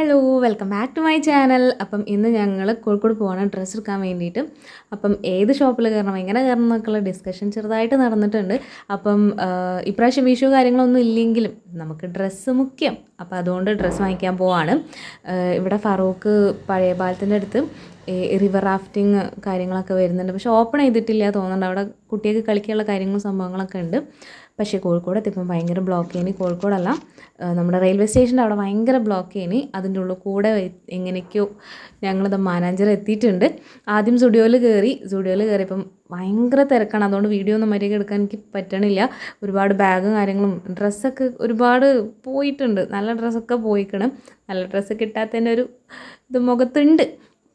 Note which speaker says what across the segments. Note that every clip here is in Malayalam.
Speaker 1: Hello welcome back to my channel അപ്പം ഇന്ന് ഞങ്ങൾ കോഴിക്കോട് പോകണം ഡ്രസ്സ് എടുക്കാൻ വേണ്ടിയിട്ട് അപ്പം ഏത് ഷോപ്പിൽ കയറണം എങ്ങനെ കയറണം എന്നൊക്കെയുള്ള ഡിസ്കഷൻ ചെറുതായിട്ട് നടന്നിട്ടുണ്ട്. അപ്പം ഇപ്രാവശ്യം വിഷു കാര്യങ്ങളൊന്നും ഇല്ലെങ്കിലും നമുക്ക് ഡ്രസ്സ് മുഖ്യം. അപ്പം അതുകൊണ്ട് ഡ്രസ്സ് വാങ്ങിക്കാൻ പോവാണ്. ഇവിടെ ഫറൂഖ് പഴയ പാലത്തിന്റെ അടുത്ത് റിവർ റാഫ്റ്റിംഗ് കാര്യങ്ങളൊക്കെ വരുന്നുണ്ട്. പക്ഷേ ഓപ്പൺ ചെയ്തിട്ടില്ല തോന്നുന്നുണ്ട്. അവിടെ കുട്ടികൾക്ക് കളിക്കാനുള്ള കാര്യങ്ങളും സംഭവങ്ങളൊക്കെ ഉണ്ട്. പക്ഷേ കോഴിക്കോട് എത്തിയപ്പം ഭയങ്കര ബ്ലോക്ക് ചെയ്യണി. കോഴിക്കോടല്ല നമ്മുടെ റെയിൽവേ സ്റ്റേഷന്റെ അവിടെ ഭയങ്കര ബ്ലോക്ക് ചെയ്യണി. അതിന്റെ ഉള്ളിൽ കൂടെ എങ്ങനെയൊക്കെയോ ഞങ്ങളത് മാനാഞ്ചർ എത്തിയിട്ടുണ്ട്. ആദ്യം സ്റ്റുഡിയോയിൽ കയറി സ്റ്റുഡിയോയിൽ കയറിയപ്പം ഭയങ്കര തിരക്കാണ്. അതുകൊണ്ട് വീഡിയോ ഒന്നും മര്യാദ എടുക്കാൻ എനിക്ക് പറ്റണില്ല. ഒരുപാട് ബാഗും കാര്യങ്ങളും ഡ്രസ്സൊക്കെ ഒരുപാട് പോയിട്ടുണ്ട്. നല്ല ഡ്രസ്സൊക്കെ പോയിക്കണം. നല്ല ഡ്രസ്സ് കിട്ടാത്തതിന്റെ ഒരു ഇത് മുഖത്തുണ്ട്.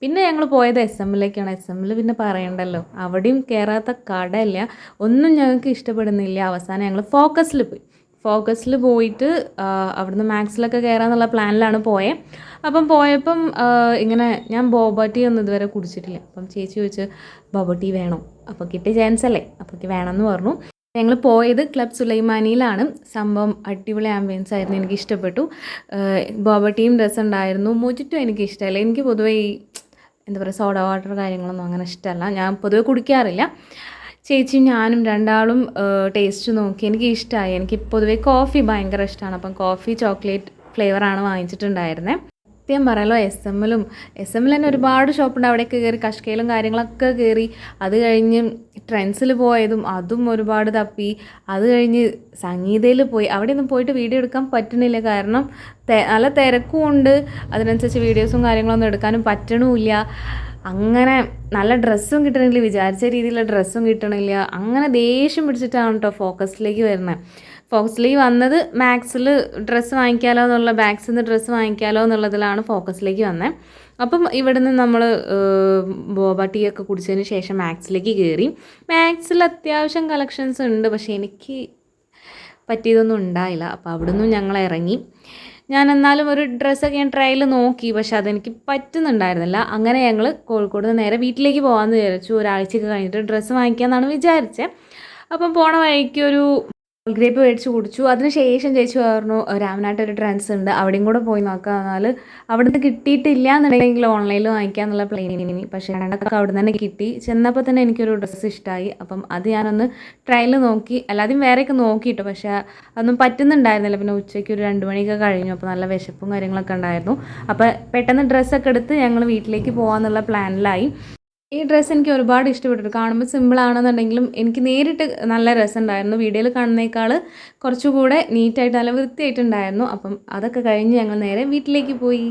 Speaker 1: പിന്നെ ഞങ്ങൾ പോയത് എസ് എമ്മിലേക്കാണ് എസ് എമ്മിൽ പിന്നെ പറയണ്ടല്ലോ. അവിടെയും കയറാത്ത കടയില്ല. ഒന്നും ഞങ്ങൾക്ക് ഇഷ്ടപ്പെടുന്നില്ല. അവസാനം ഞങ്ങൾ ഫോക്കസിൽ പോയി. ഫോക്കസിൽ പോയിട്ട് അവിടുന്ന് മാക്സിലൊക്കെ കയറാന്നുള്ള പ്ലാനിലാണ് പോയത് അപ്പം പോയപ്പം ഇങ്ങനെ ഞാൻ ബോബ ടീ ഒന്നും ഇതുവരെ കുടിച്ചിട്ടില്ല. അപ്പം ചേച്ചി ചോദിച്ച് ബോബ ടീ വേണോ? അപ്പോൾ കിട്ടിയ ചാൻസ് അല്ലേ? അപ്പോൾ വേണമെന്ന് പറഞ്ഞു. ഞങ്ങൾ പോയത് ക്ലബ് സുലൈമാനിയിലാണ്. സംഭവം അടിപൊളി ആംബിയൻസ് ആയിരുന്നു എനിക്ക് ഇഷ്ടപ്പെട്ടു. ബോബ ടീം ഡ്രസ്സ് ഉണ്ടായിരുന്നു. മൊജിറ്റോ എനിക്ക് ഇഷ്ടമല്ല എനിക്ക് പൊതുവേ ഈ എന്താ പറയുക സോഡ വാട്ടർ കാര്യങ്ങളൊന്നും അങ്ങനെ ഇഷ്ടമല്ല ഞാൻ പൊതുവെ കുടിക്കാറില്ല. ചേച്ചിയും ഞാനും രണ്ടാളും ടേസ്റ്റ് നോക്കി. എനിക്ക് ഇഷ്ടമായി എനിക്ക് പൊതുവേ കോഫി ഭയങ്കര ഇഷ്ടമാണ് അപ്പം കോഫി ചോക്ലേറ്റ് ഫ്ലേവറാണ് വാങ്ങിച്ചിട്ടുണ്ടായിരുന്നത് സത്യം പറയാലോ എസ് എമ്മിലും എസ് എമ്മിൽ തന്നെ ഒരുപാട് ഷോപ്പുണ്ട് അവിടെയൊക്കെ കയറി കഷ്കയിലും കാര്യങ്ങളൊക്കെ കയറി അത് കഴിഞ്ഞ് ട്രെൻഡ്സിൽ പോയതും അതും ഒരുപാട് തപ്പി. അത് കഴിഞ്ഞ് സംഗീതയിൽ പോയി. അവിടെ ഒന്നും പോയിട്ട് വീഡിയോ എടുക്കാൻ പറ്റണില്ല. കാരണം നല്ല തിരക്കും ഉണ്ട്. അതിനനുസരിച്ച് വീഡിയോസും കാര്യങ്ങളൊന്നും എടുക്കാനും പറ്റണമില്ല. അങ്ങനെ നല്ല ഡ്രസ്സും കിട്ടണില്ല വിചാരിച്ച രീതിയിലുള്ള ഡ്രസ്സും കിട്ടണില്ല. അങ്ങനെ ദേഷ്യം പിടിച്ചിട്ടാണ് കേട്ടോ ഫോക്കസിലേക്ക് വരുന്നത് ഫോക്കസിലേക്ക് വന്നത് മാക്സിൽ ഡ്രസ്സ് വാങ്ങിക്കാലോ എന്നുള്ള ബാഗ്സിൽ നിന്ന് ഡ്രസ്സ് വാങ്ങിക്കാലോ എന്നുള്ളതിലാണ് ഫോക്കസിലേക്ക് വന്നത് അപ്പം ഇവിടുന്ന് നമ്മൾ ബോബ ടീ ഒക്കെ കുടിച്ചതിന് ശേഷം മാക്സിലേക്ക് കയറി മാക്സിൽ അത്യാവശ്യം കളക്ഷൻസ് ഉണ്ട് പക്ഷേ എനിക്ക് പറ്റിയതൊന്നും ഉണ്ടായില്ല. അപ്പോൾ അവിടുന്ന് ഞങ്ങൾ ഇറങ്ങി. ഞാൻ എന്നാലും ഒരു ഡ്രസ്സൊക്കെ ഞാൻ ട്രയൽ നോക്കി പക്ഷെ അതെനിക്ക് പറ്റുന്നുണ്ടായിരുന്നില്ല. അങ്ങനെ ഞങ്ങൾ കോഴിക്കോട് നിന്ന് നേരെ വീട്ടിലേക്ക് പോകാമെന്ന് വിചാരിച്ചു. ഒരാഴ്ചയൊക്കെ കഴിഞ്ഞിട്ട് ഡ്രസ്സ് വാങ്ങിക്കാമെന്നാണ് വിചാരിച്ചത് അപ്പം പോണ വഴിക്ക് ഒരു ഗ്രേപ്പ് മേടിച്ച് കുടിച്ചു. അതിനുശേഷം ചേച്ചി പറഞ്ഞു രാമനാട്ട് ഒരു ട്രാൻസ് ഉണ്ട്. അവിടെയും കൂടെ പോയി നോക്കാം. എന്നാൽ അവിടുന്ന് കിട്ടിയിട്ടില്ല എന്നുണ്ടെങ്കിൽ ഓൺലൈനിൽ വാങ്ങിക്കാന്നുള്ള പ്ലെയിനിന് പക്ഷേ രണ്ടൊക്കെ അവിടെ തന്നെ കിട്ടി. ചെന്നപ്പോൾ തന്നെ എനിക്കൊരു ഡ്രസ്സ് ഇഷ്ടമായി അപ്പം അത് ഞാനൊന്ന് ട്രയലിൽ നോക്കി. അല്ലാതെയും വേറെയൊക്കെ നോക്കിയിട്ടു. പക്ഷേ അതൊന്നും പറ്റുന്നുണ്ടായിരുന്നില്ല. പിന്നെ ഉച്ചയ്ക്ക് ഒരു രണ്ട് മണിയൊക്കെ കഴിഞ്ഞു. അപ്പോൾ നല്ല വിശപ്പും കാര്യങ്ങളൊക്കെ ഉണ്ടായിരുന്നു. അപ്പോൾ പെട്ടെന്ന് ഡ്രസ്സൊക്കെ എടുത്ത് ഞങ്ങൾ വീട്ടിലേക്ക് പോകാമെന്നുള്ള പ്ലാനിലായി ഈ ഡ്രസ്സ് എനിക്ക് ഒരുപാട് ഇഷ്ടപ്പെട്ടു കാണുമ്പോൾ സിമ്പിൾ ആണെന്നുണ്ടെങ്കിലും എനിക്ക് നേരിട്ട് നല്ല രസമുണ്ടായിരുന്നു വീഡിയോയിൽ കാണുന്നേക്കാൾ കുറച്ചുകൂടെ നീറ്റായിട്ട് നല്ല വൃത്തിയായിട്ടുണ്ടായിരുന്നു. അപ്പം അതൊക്കെ കഴിഞ്ഞ് ഞങ്ങൾ നേരെ വീട്ടിലേക്ക് പോയി.